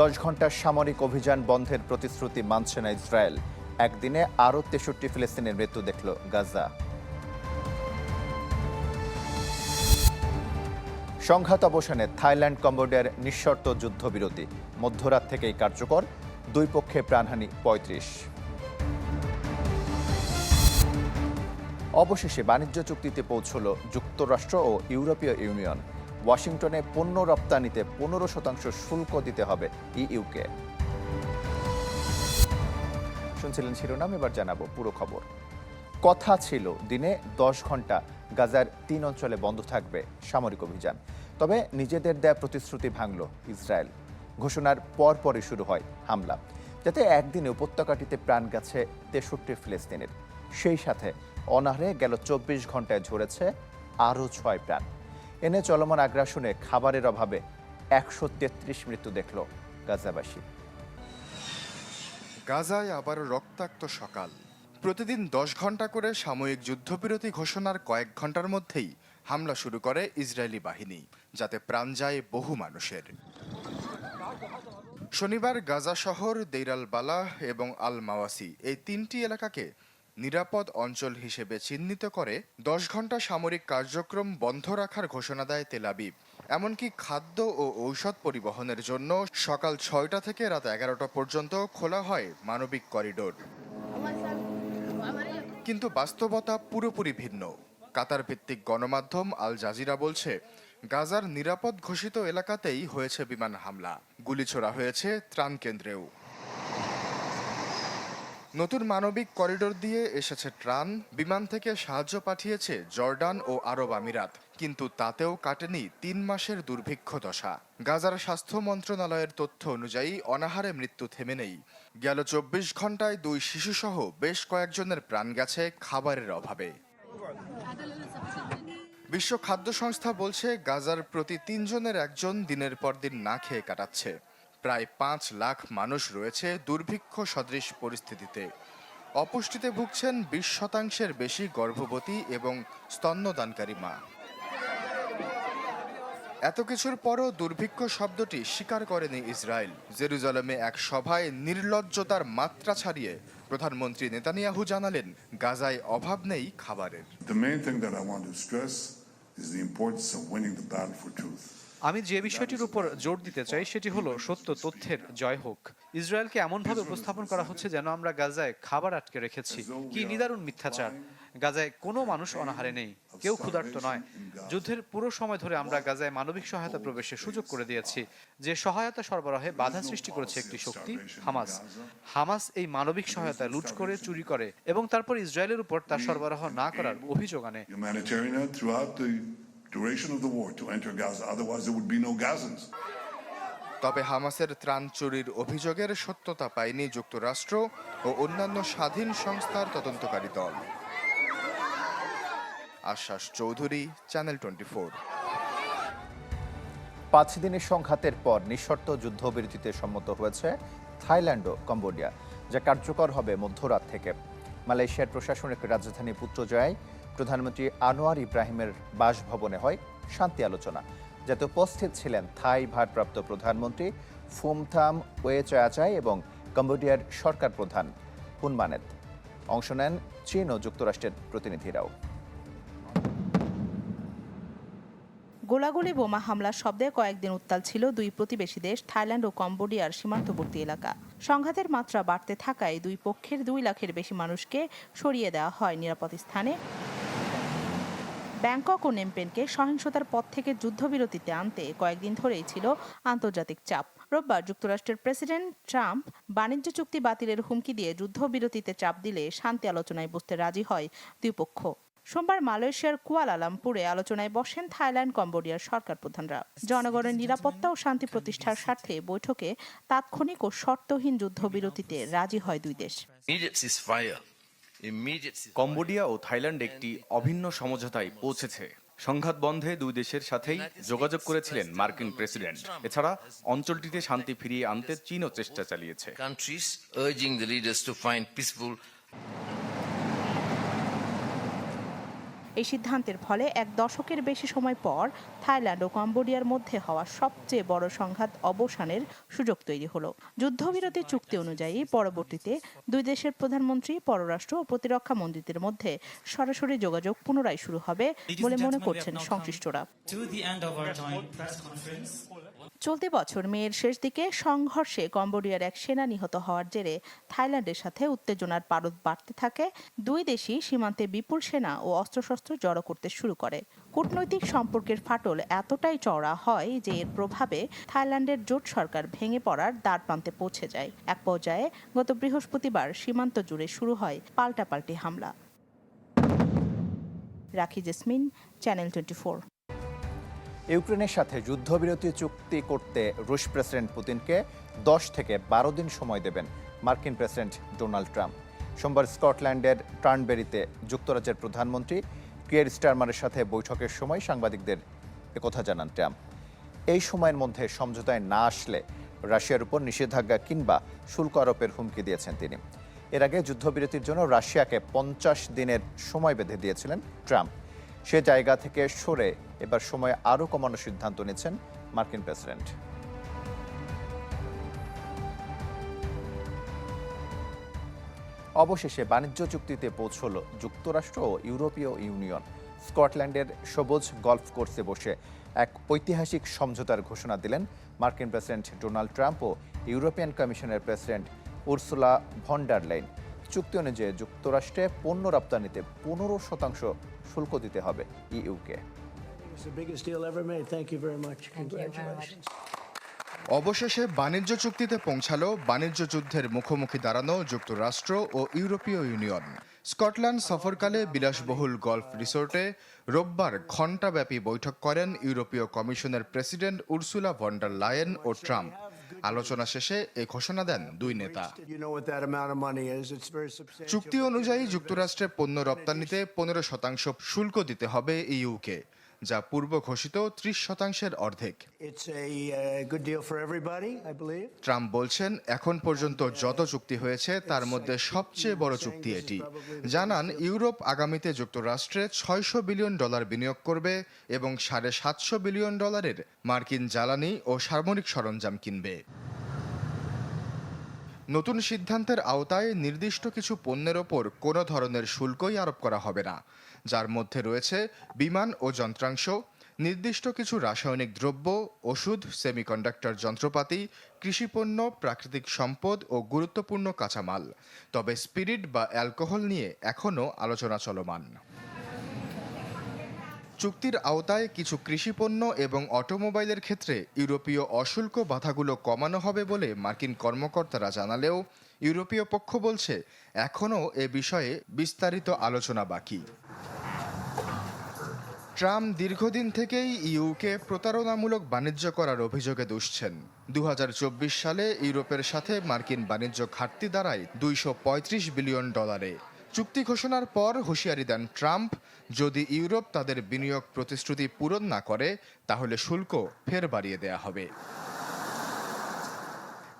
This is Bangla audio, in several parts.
দশ ঘণ্টার সামরিক অভিযান বন্ধের প্রতিশ্রুতি মানছে না ইসরায়েল। একদিনে আরও তেষট্টি ফিলিস্তিনের মৃত্যু দেখল গাজা। সংঘাত অবসানে থাইল্যান্ড, কম্বোডিয়ার নিঃশর্ত যুদ্ধবিরতি। মধ্যরাত থেকেই কার্যকর। দুই পক্ষে প্রাণহানি পঁয়ত্রিশ। অবশেষে বাণিজ্য চুক্তিতে পৌঁছল যুক্তরাষ্ট্র ও ইউরোপীয় ইউনিয়ন। ওয়াশিংটনে পণ্য রপ্তানিতে পনেরো শতাংশ শুল্ক দিতে হবে ইইউকে। শুনছিলেন শিরোনাম, এবার জানাব পুরো খবর। কথা ছিল, দিনে দশ ঘণ্টা গাজার তিন অঞ্চলে বন্ধ থাকবে সামরিক অভিযান। তবে নিজেদের দেয়া প্রতিশ্রুতি ভাঙল ইসরায়েল। ঘোষণার পরপরই শুরু হয় হামলা। যাতে একদিনে উপত্যকাটিতে প্রাণ গেছে তেষট্টি ফিলিস্তিনের। সেই সাথে অনাহারে গেল চব্বিশ ঘন্টায় ঝরেছে আরও ছয় প্রাণ। এনে চলমান আগ্রাসনে খাবারের অভাবে একশো তেত্রিশ মৃত্যু দেখল গাজাবাসী। গাজায় আবার রক্তাক্ত সকাল। প্রতিদিন দশ ঘণ্টা করে সাময়িক যুদ্ধবিরতি ঘোষণার কয়েক ঘণ্টার মধ্যেই হামলা শুরু করে ইসরায়েলি বাহিনী, যাতে প্রাণ যায় বহু মানুষের। শনিবার গাজা শহর দেইরাল বালাহ এবং আল মাওয়াসি এই তিনটি এলাকাকে নিরাপদ অঞ্চল হিসেবে চিহ্নিত করে দশ ঘণ্টা সামরিক কার্যক্রম বন্ধ রাখার ঘোষণা দেয় তেলাবিব এমনকি খাদ্য ও ঔষধ পরিবহনের জন্য সকাল ছয়টা থেকে রাত এগারোটা পর্যন্ত খোলা হয় মানবিক করিডোর। কিন্তু বাস্তবতা পুরোপুরি ভিন্ন। কাতার ভিত্তিক গণমাধ্যম আল জাজিরা বলছে, গাজার নিরাপদ ঘোষিত এলাকাতেই হয়েছে বিমান হামলা। গুলি ছোড়া হয়েছে ত্রাণ কেন্দ্রেও। নতুন মানবিক করিডোর দিয়ে এসেছে ত্রাণ, বিমান থেকে সাহায্য পাঠিয়েছে জর্ডান ও আরব আমিরাত, কিন্তু তাতেও কাটেনি তিন মাসের দুর্ভিক্ষ দশা। গাজার স্বাস্থ্য মন্ত্রণালয়ের তথ্য অনুযায়ী অনাহারে মৃত্যু থেমে নেই। গেল চব্বিশ ঘন্টায় দুই শিশুসহ বেশ কয়েকজনের প্রাণ গেছে খাবারের অভাবে। বিশ্ব খাদ্য সংস্থা বলছে, গাজার প্রতি তিনজনের একজন দিনের পর দিন না খেয়ে কাটাচ্ছে। প্রায় পাঁচ লাখ মানুষ রয়েছে দুর্ভিক্ষ সদৃশ পরিস্থিতিতে। অপুষ্টিতে ভুগছেন বিশ শতাংশের বেশি গর্ভবতী এবং স্তন্যদানকারী মা। এত কিছুর পরও দুর্ভিক্ষ শব্দটি স্বীকার করেনি ইসরায়েল। জেরুজালেমে এক সভায় নির্লজ্জতার মাত্রা ছাড়িয়ে প্রধানমন্ত্রী নেতানিয়াহু জানালেন, গাজায় অভাব নেই খাবারের। The main thing that I want to stress is the importance of winning the battle for truth. আমি যে বিষয়টির উপর জোর দিতে চাই সেটি হলো সত্য তথ্যের জয় হোক। ইসরায়েলকে এমনভাবে উপস্থাপন করা হচ্ছে যেন আমরা গাজায় খাবার আটকে রেখেছি। কি নিদারুণ মিথ্যাচার। গাজায় কোনো মানুষ অনাহারে নেই, কেউ ক্ষুধার্ত নয়। যুদ্ধের পুরো সময় ধরে আমরা গাজায় মানবিক সহায়তা প্রবেশের সুযোগ করে দিয়েছি, যে সহায়তা সরবরাহে বাধা সৃষ্টি করেছে একটি শক্তি, হামাস। হামাস এই মানবিক সহায়তা লুট করে, চুরি করে এবং তারপর ইসরায়েলের উপর তা সরবরাহ না করার অভিযোগ আনে। Duration of the war to enter Gaza. Otherwise, there would be no Gazans. তবে হামাসের ত্রাণ চুরির অভিযোগের সত্যতা পায়নি যুক্তরাষ্ট্র ও অন্যান্য স্বাধীন সংস্থার তদন্তকারী দল আশ্বাস চৌধুরী চ্যানেল টোয়েন্টি পাঁচ দিনের সংঘাতের পর নিঃশর্ত যুদ্ধবিরতিতে সম্মত হয়েছে থাইল্যান্ড ও কম্বোডিয়া যা কার্যকর হবে মধ্যরাত থেকে মালয়েশিয়ার প্রশাসনিক রাজধানী পুত্রজয়ায় প্রধানমন্ত্রী আনোয়ার ইব্রাহিমের বাসভবনে হয় শান্তি আলোচনা, যাতে উপস্থিত ছিলেন থাই ভারপ্রাপ্ত প্রধানমন্ত্রী ফুমথাম ওয়েচায়াচাই এবং কম্বোডিয়ার সরকার প্রধান হুনমানেত অংশ নেন চীন ও যুক্তরাষ্ট্রের প্রতিনিধিরাও। গোলাগুলি বোমা হামলার শব্দে কয়েকদিন উত্তাল ছিল দুই প্রতিবেশী দেশ, থাইল্যান্ড ও কম্বোডিয়ার সীমান্তবর্তী এলাকা। সংঘাতের মাত্রা বাড়তে থাকায় দুই পক্ষের দুই লাখের বেশি মানুষকে সরিয়ে দেওয়া হয় নিরাপদ স্থানে। ব্যাংকক ও নেমপেনকে সহিংসতার পথ থেকে যুদ্ধবিরতিতে আনতে কয়েকদিন ধরেই ছিল আন্তর্জাতিক চাপ। রোববার যুক্তরাষ্ট্রের প্রেসিডেন্ট ট্রাম্প বাণিজ্য চুক্তি বাতিলের হুমকি দিয়ে যুদ্ধবিরতিতে চাপ দিলে শান্তি আলোচনায় বসতে রাজি হয় দুই পক্ষ সোমবার মালয়েশিয়ার কুয়ালালামপুরে আলোচনায় বসেন থাইল্যান্ড, কম্বোডিয়ার সরকার প্রধানরা। জনগণের নিরাপত্তা ও শান্তি প্রতিষ্ঠার স্বার্থে বৈঠকে তাৎক্ষণিক ও শর্তহীন যুদ্ধবিরতিতে রাজি হয় দুই দেশ। কম্বোডিয়া ও থাইল্যান্ড একটি অভিন্ন সমঝোতায় পৌঁছেছে। সংঘাত বন্ধে দুই দেশের সাথেই যোগাযোগ করেছিলেন মার্কিন প্রেসিডেন্ট। এছাড়া অঞ্চলটিতে শান্তি ফিরিয়ে আনতে চীনও চেষ্টা চালিয়েছে। এই সিদ্ধান্তের ফলে এক দশকের বেশি সময় পর থাইল্যান্ড ও কম্বোডিয়ার মধ্যে হওয়া সবচেয়ে বড় সংঘাত অবসানের সুযোগ তৈরি হলো। যুদ্ধবিরতি চুক্তি অনুযায়ী পরবর্তীতে দুই দেশের প্রধানমন্ত্রী পররাষ্ট্র ও প্রতিরক্ষা মন্ত্রীদের মধ্যে সরাসরি যোগাযোগ পুনরায় শুরু হবে বলে মনে করছেন সংশ্লিষ্টরা। চলতি বছর মেয়ের শেষ দিকে সংঘর্ষে কম্বোডিয়ার এক সেনা নিহত হওয়ার জেরে থাইল্যান্ডের সাথে উত্তেজনার পারদ বাড়তে থাকে। দুই দেশই সীমান্তে বিপুল সেনা ও অস্ত্রশস্ত্র জড়ো করতে শুরু করে। কূটনৈতিক সম্পর্কের ফাটল এতটাই চড়া হয় যে এর প্রভাবে থাইল্যান্ডের জোট সরকার ভেঙে পড়ার দ্বার প্রান্তে পৌঁছে যায়। এক পর্যায়ে গত বৃহস্পতিবার সীমান্ত জুড়ে শুরু হয় পাল্টাপাল্টি হামলা। রাখি জেসমিন, চ্যানেল টোয়েন্টি ইউক্রেনের সাথে যুদ্ধবিরতি চুক্তি করতে রুশ প্রেসিডেন্ট পুতিনকে দশ থেকে বারো দিন সময় দেবেন মার্কিন প্রেসিডেন্ট ডোনাল্ড ট্রাম্প। সোমবার স্কটল্যান্ডের ট্রানবেরিতে যুক্তরাজ্যের প্রধানমন্ত্রী কিয়ের স্টারমারের সাথে বৈঠকের সময় সাংবাদিকদের একথা জানান ট্রাম্প। এই সময়ের মধ্যে সমঝোতায় না আসলে রাশিয়ার উপর নিষেধাজ্ঞা কিংবা শুল্ক আরোপের হুমকি দিয়েছেন তিনি। এর আগে যুদ্ধবিরতির জন্য রাশিয়াকে পঞ্চাশ দিনের সময় বেঁধে দিয়েছিলেন ট্রাম্প। সে জায়গা থেকে সরে এবার সময় আরও কমানোর সিদ্ধান্ত নিয়েছেন মার্কিন প্রেসিডেন্ট। অবশেষে বাণিজ্য চুক্তিতে পৌঁছল যুক্তরাষ্ট্র ও ইউরোপীয় ইউনিয়ন। স্কটল্যান্ডের সবুজ গলফ কোর্সে বসে এক ঐতিহাসিক সমঝোতার ঘোষণা দিলেন মার্কিন প্রেসিডেন্ট ডোনাল্ড ট্রাম্প ও ইউরোপিয়ান কমিশনের president Ursula von der Leyen চুক্তি অনুযায়ী যুক্তরাষ্ট্রে পণ্য রপ্তানিতে পনেরো শতাংশ শুল্ক দিতে হবে. Congratulations. অবশেষে বাণিজ্য চুক্তিতে পৌঁছালো বাণিজ্য যুদ্ধের মুখোমুখি দাঁড়ানো যুক্তরাষ্ট্র ও ইউরোপীয় ইউনিয়ন। স্কটল্যান্ড সফরকালে বিলাসবহুল গলফ রিসোর্টে রোববার ঘণ্টাব্যাপী বৈঠক করেন ইউরোপীয় কমিশনের president Ursula von der Leyen ও ট্রাম্প। আলোচনা শেষে এ ঘোষণা দেন দুই নেতা. চুক্তি অনুযায়ী যুক্তরাষ্ট্রে পণ্য রপ্তানিতে পনেরো শতাংশ শুল্ক দিতে হবে ইউকে। যা পূর্ব ঘোষিত ত্রিশ শতাংশের অর্ধেক। Uh. ট্রাম্প বলছেন এখন পর্যন্ত যত চুক্তি হয়েছে তার মধ্যে সবচেয়ে বড় চুক্তি এটি। জানান ইউরোপ আগামীতে যুক্তরাষ্ট্রে ছয়শো বিলিয়ন ডলার বিনিয়োগ করবে এবং সাড়ে সাতশো বিলিয়ন ডলারের মার্কিন জ্বালানি ও সামরিক সরঞ্জাম কিনবে। নতুন সিদ্ধান্তের আওতায় নির্দিষ্ট কিছু পণ্যের ওপর কোনো ধরনের শুল্কই আরোপ করা হবে না। যার মধ্যে রয়েছে বিমান ও যন্ত্রাংশ, নির্দিষ্ট কিছু রাসায়নিক দ্রব্য, ওষুধ, সেমিকন্ডাক্টর যন্ত্রপাতি, কৃষিপণ্য, প্রাকৃতিক সম্পদ ও গুরুত্বপূর্ণ কাঁচামাল। তবে স্পিরিট বা অ্যালকোহল নিয়ে এখনও আলোচনা চলমান। চুক্তির আওতায় কিছু কৃষিপণ্য এবং অটোমোবাইলের ক্ষেত্রে ইউরোপীয় অশুল্ক বাধাগুলো কমানো হবে বলে মার্কিন কর্মকর্তারা জানালেও ইউরোপীয় পক্ষ বলছে, এখনও এ বিষয়ে বিস্তারিত আলোচনা বাকি। ট্রাম্প দীর্ঘদিন থেকেই ইউকে প্রতারণামূলক বাণিজ্য করার অভিযোগে দুষছেন। দু হাজার চব্বিশ সালে ইউরোপের সাথে মার্কিন বাণিজ্য ঘাটতি দাঁড়ায় দুইশ পঁয়ত্রিশ বিলিয়ন ডলারে। চুক্তি ঘোষণার পর হুঁশিয়ারি দেন ট্রাম্প, যদি ইউরোপ তাদের বিনিয়োগ প্রতিশ্রুতি পূরণ না করে, তাহলে শুল্ক ফের বাড়িয়ে দেয়া হবে।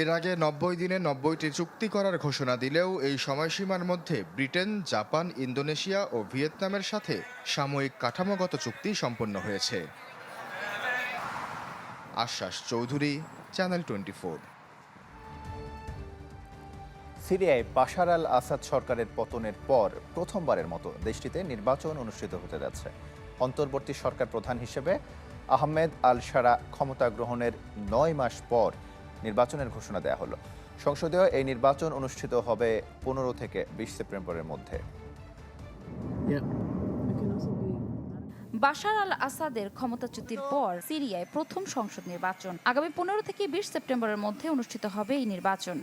এর আগে নব্বই দিনে নব্বইটি চুক্তি করার ঘোষণা দিলেও এই সময়সীমার মধ্যে ব্রিটেন, জাপান, ইন্দোনেশিয়া ও ভিয়েতনামের সাথে সাময়িক কাঠামোগত চুক্তি সম্পন্ন হয়েছে। আশ্বাস চৌধুরী, চ্যানেল টোয়েন্টি সিরিয়ায় বাশার আল আসাদ সরকারের পতনের পর প্রথমবারের মতো দেশটিতে নির্বাচন অনুষ্ঠিত হতে যাচ্ছে। অন্তর্বর্তী সরকার প্রধান হিসেবে আহমেদ আল সারা ক্ষমতা গ্রহণের নয় মাস পর নির্বাচনের ঘোষণা দেওয়া হলো। সংসদীয় এই নির্বাচন অনুষ্ঠিত হবে পনেরো থেকে বিশ সেপ্টেম্বরের মধ্যে। বাশার আল আসাদের ক্ষমতাচ্যুতির পর সিরিয়ায় প্রথম সংসদ নির্বাচন। আগামী পনেরো থেকে বিশ সেপ্টেম্বরের মধ্যে অনুষ্ঠিত হবে এই নির্বাচন।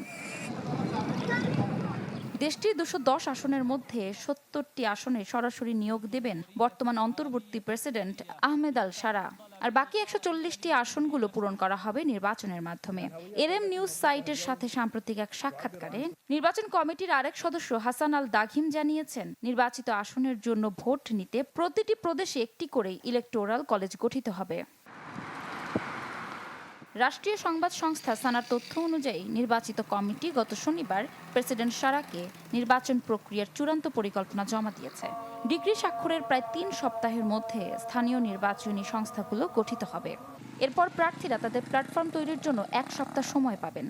দেশটির দুশো দশ আসনের মধ্যে সত্তরটি আসনে সরাসরি নিয়োগ দেবেন বর্তমান অন্তর্বর্তী প্রেসিডেন্ট আহমেদ আল সারা। আর বাকি একশো চল্লিশটি আসনগুলো পূরণ করা হবে নির্বাচনের মাধ্যমে। এরএম নিউজ সাইটের সাথে সাম্প্রতিক এক সাক্ষাৎকারে নির্বাচন কমিটির আরেক সদস্য হাসান আল দাঘিম জানিয়েছেন, নির্বাচিত আসনের জন্য ভোট নিতে প্রতিটি প্রদেশে একটি করে ইলেকটোরাল কলেজ গঠিত হবে। রাষ্ট্রীয় সংবাদ সংস্থা সানার তথ্য অনুযায়ী নির্বাচিত কমিটি গত শনিবার প্রেসিডেন্ট সারাকে নির্বাচন প্রক্রিয়ার চূড়ান্ত পরিকল্পনা জমা দিয়েছে। ডিগ্রি স্বাক্ষরের প্রায় তিন সপ্তাহের মধ্যে স্থানীয় নির্বাচনী সংস্থাগুলো গঠিত হবে। এরপর প্রার্থীরা তাদের প্ল্যাটফর্ম তৈরির জন্য এক সপ্তাহ সময় পাবেন।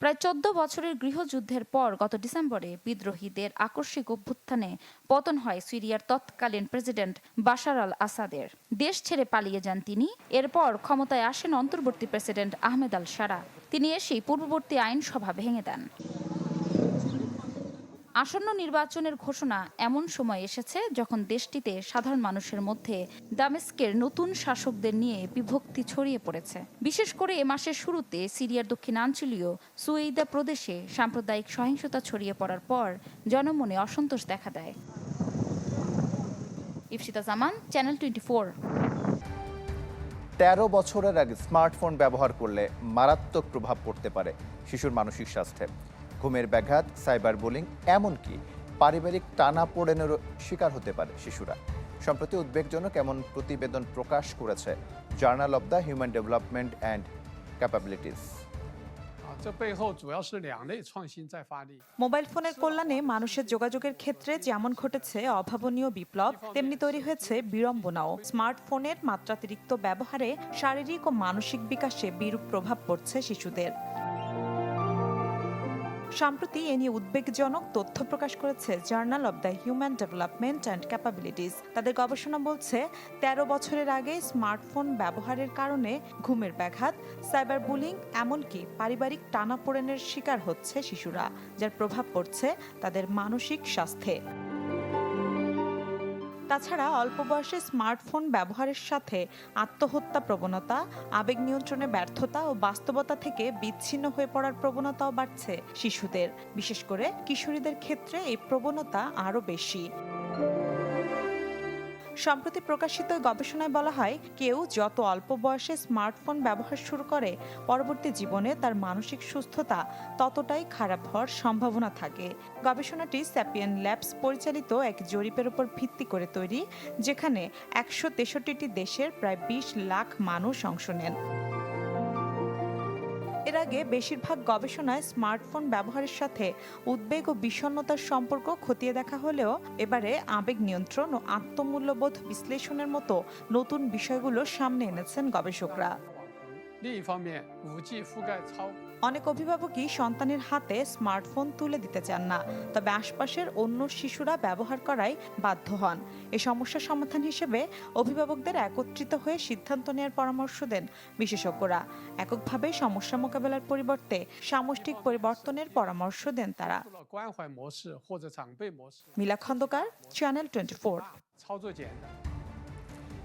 প্রায় চোদ্দ বছরের গৃহযুদ্ধের পর গত ডিসেম্বরে বিদ্রোহীদের আকস্মিক অভ্যুত্থানে পতন হয় সিরিয়ার তৎকালীন প্রেসিডেন্ট বাশার আল আসাদের। দেশ ছেড়ে পালিয়ে যান তিনি। এরপর ক্ষমতায় আসেন অন্তর্বর্তী প্রেসিডেন্ট আহমেদ আল সারা। তিনি এসেই পূর্ববর্তী আইনসভা ভেঙে দেন। আসন্ন নির্বাচনের ঘোষণা এমন সময় এসেছে যখন দেশটিতে সাধারণ মানুষের মধ্যে দামেস্কের নতুন শাসকদের নিয়ে বিভক্তি ছড়িয়ে পড়েছে। বিশেষ করে এ মাসের শুরুতে সিরিয়ার দক্ষিণাঞ্চলীয় সুয়েইদা প্রদেশে সাম্প্রদায়িক সহিংসতা ছড়িয়ে পড়ার পর জনমনে অসন্তোষ দেখা দেয়। Ifsita Zaman, channel twenty four. তেরো বছরের আগে স্মার্টফোন ব্যবহার করলে মারাত্মক প্রভাব পড়তে পারে শিশুর মানসিক স্বাস্থ্যে। ঘুমের ব্যাঘাত, সাইবার বুলিং, এমনকি পারিবারিক টানা পোড়েনেরও শিকার হতে পারে শিশুরা। সম্প্রতি উদ্বেগজনক এমন প্রতিবেদন প্রকাশ করেছে journal of the human development and capabilities. Mobile ফোনের কল্যাণে মানুষের যোগাযোগের ক্ষেত্রে যেমন ঘটেছে অভাবনীয় বিপ্লব, তেমনি তৈরি হয়েছে বিড়ম্বনাও। স্মার্টফোনের মাত্রাতিরিক্ত ব্যবহারে শারীরিক ও মানসিক বিকাশে বিরূপ প্রভাব পড়ছে শিশুদের। সম্প্রতি এ নিয়ে উদ্বেগজনক তথ্য প্রকাশ করেছে journal of the human development and capabilities. তাদের গবেষণা বলছে, তেরো বছরের আগে স্মার্টফোন ব্যবহারের কারণে ঘুমের ব্যাঘাত সাইবার বুলিং এমনকি পারিবারিক টানাপোড়েনের শিকার হচ্ছে শিশুরা, যার প্রভাব পড়ছে তাদের মানসিক স্বাস্থ্যে। তাছাড়া অল্প বয়সে স্মার্টফোন ব্যবহারের সাথে আত্মহত্যা প্রবণতা, আবেগ নিয়ন্ত্রণে ব্যর্থতা ও বাস্তবতা থেকে বিচ্ছিন্ন হয়ে পড়ার প্রবণতাও বাড়ছে শিশুদের। বিশেষ করে কিশোরীদের ক্ষেত্রে এই প্রবণতা আরও বেশি। সম্প্রতি প্রকাশিত গবেষণায় বলা হয়, কেউ যত অল্প বয়সে স্মার্টফোন ব্যবহার শুরু করে, পরবর্তী জীবনে তার মানসিক সুস্থতা ততটাই খারাপ হওয়ার সম্ভাবনা থাকে। গবেষণাটি স্যাপিয়ান ল্যাবস পরিচালিত এক জরিপের উপর ভিত্তি করে তৈরি, যেখানে একশো তেষট্টিটি দেশের প্রায় বিশ লাখ মানুষ অংশ নেন। এর আগে বেশিরভাগ গবেষণায় স্মার্টফোন ব্যবহারের সাথে উদ্বেগ ও বিষণ্ণতার সম্পর্ক খতিয়ে দেখা হলেও এবারে আবেগ নিয়ন্ত্রণ ও আত্মমূল্যবোধ বিশ্লেষণের মতো নতুন বিষয়গুলো সামনে এনেছেন গবেষকরা 另一方面，五 G 覆盖超 অনেক অভিভাবকই সন্তানের হাতে স্মার্টফোন তুলে দিতে চান না তবে আশপাশের অন্য শিশুরা ব্যবহার করাই বাধ্য হন। এ সমস্যা সমাধান হিসেবে অভিভাবকদের একত্রিত হয়ে সিদ্ধান্ত নেওয়ার পরামর্শ দেন বিশেষজ্ঞরা। এককভাবে সমস্যা মোকাবেলার পরিবর্তে সামষ্টিক পরিবর্তনের পরামর্শ দেন তারা। Mila Khandakar channel twenty four